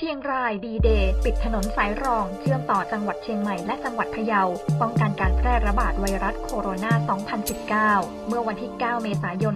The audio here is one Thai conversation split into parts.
เชียงรายดีเดย์ปิดถนนสายรอง เชื่อมต่อจังหวัดเชียงใหม่และจังหวัดพะเยา ป้องกันการแพร่ระบาดไวรัสโคโรนา 2019 เมื่อวันที่ 9 เมษายน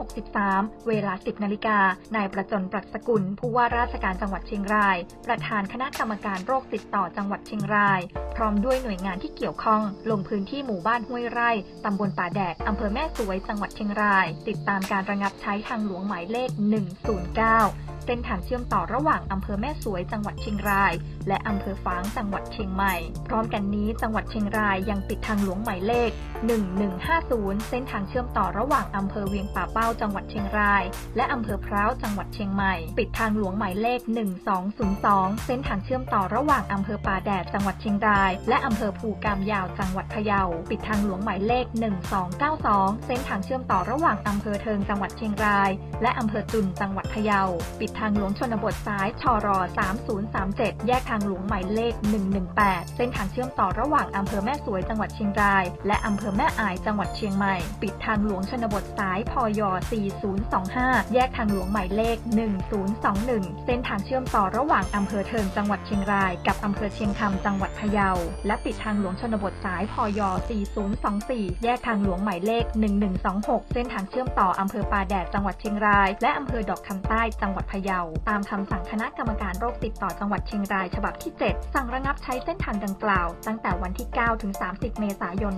2563 เวลา 10 นาฬิกา นายประจนปรัชสกุล ผู้ว่าราชการจังหวัดเชียงราย ประธานคณะกรรมการโรคติดต่อจังหวัดเชียงราย พร้อมด้วยหน่วยงานที่เกี่ยวข้อง ลงพื้นที่หมู่บ้านห้วยไร่ ตำบลป่าแดดอำเภอแม่สวย จังหวัดเชียงราย ติดตามการระงับใช้ทางหลวงหมายเลข 109 เส้นทางเชื่อมต่อระหว่างอำเภอภอแม่สวยจังหวัดเชียงราย และอำเภอฝางจังหวัดเชียงใหม่ พร้อมกันนี้จังหวัดเชียงรายยังปิดทางหลวงหมายเลข 1150 เส้นทางเชื่อมต่อระหว่างอำเภอเวียงป่าเป้าจังหวัดเชียงราย และอำเภอพร้าวจังหวัดเชียงใหม่ ปิดทางหลวงหมายเลข 1202 เส้นทางเชื่อมต่อระหว่างอำเภอป่าแดดจังหวัดเชียงราย และอำเภอภูกามยาวจังหวัดพะเยา ปิดทางหลวงหมายเลข 1292 เส้นทางเชื่อมต่อระหว่างอำเภอเทิงจังหวัดเชียงราย และอำเภอจุนจังหวัดพะเยา ปิดทางหลวงชนบทสายชร 3037 แยกทางหลวงหมายเลข 118 เส้นทางเชื่อมต่อระหว่างอำเภอแม่สวยจังหวัดเชียงราย และอำเภอแม่อายจังหวัดเชียงใหม่ ปิดทางหลวงชนบทสายพย 4025 แยกทางหลวงหมายเลข 1021 เส้นทางเชื่อมต่อระหว่างอำเภอเทิงจังหวัดเชียงราย กับอำเภอเชียงคำจังหวัดพะเยา และปิดทางหลวงชนบทสายพย 4024 แยกทางหลวงหมายเลข 1126 เส้นทางเชื่อมต่ออำเภอป่าแดดจังหวัดเชียงราย และอำเภอดอกคำใต้จังหวัดพะเยา ตามคำสั่งคณะกรรมมการโรคติดต่อจังหวัดเชียงรายฉบับที่ 7 สั่งระงับใช้เส้นทางดังกล่าว ตั้งแต่วันที่ 9 ถึง 30 เมษายน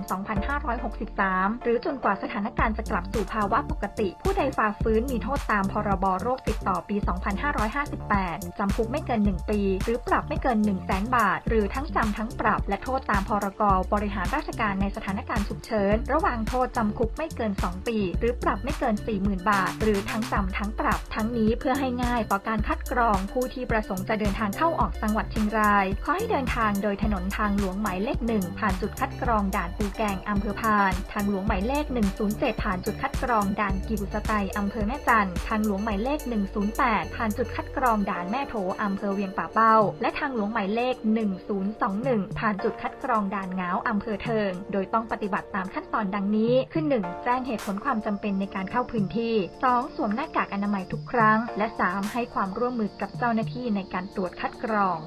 2563 หรือจนกว่าสถานการณ์จะกลับสู่ภาวะปกติ ผู้ใดฝ่าฝืนมีโทษตามพรบโรคติดต่อปี 2558 จำคุกไม่เกิน 1 ปี หรือปรับไม่เกิน 1 0 0 0 0แบาท หรือทั้งจำทั้งปรับและโทษตามพรกบริหารราชการในสถานการณ์ฉุกเฉินระหว่างโทษจำคุกไม่เกิน 2 ปี หรือปรับไม่เกิน 40,000 บาท หรือทั้งจำทั้งปรับทั้งนี้เพื่อให้ง่ายต่อการคัดกรองผู้ที่ประสงค์จะเดินทางเข้าออกจังหวัดเชียงราย ขอให้เดินทางโดยถนนทางหลวงหมายเลขหนึ่งผ่านจุดคัดกรองด่านปูแกงอำเภอพาน ทางหลวงหมายเลข 107 ผ่านจุดคัดกรองด่านกิบุสไตอำเภอแม่จันทางหลวงหมายเลข 108 ผ่านจุดคัดกรองด่านแม่โถอำเภอเวียงป่าเป้า และทางหลวงหมายเลข 1021 ผ่านจุดคัดกรองด่านเงาอำเภอเทิง โดยต้องปฏิบัติตามขั้นตอนดังนี้คือ 1. แจ้งเหตุผลความจำเป็นในการเข้าพื้นที่ 2. สวมหน้ากากอนามัยทุกครั้ง และ 3. ให้ความร่วมมือกับเจ้าาหน้าที่ในการตรวจคัดกรอง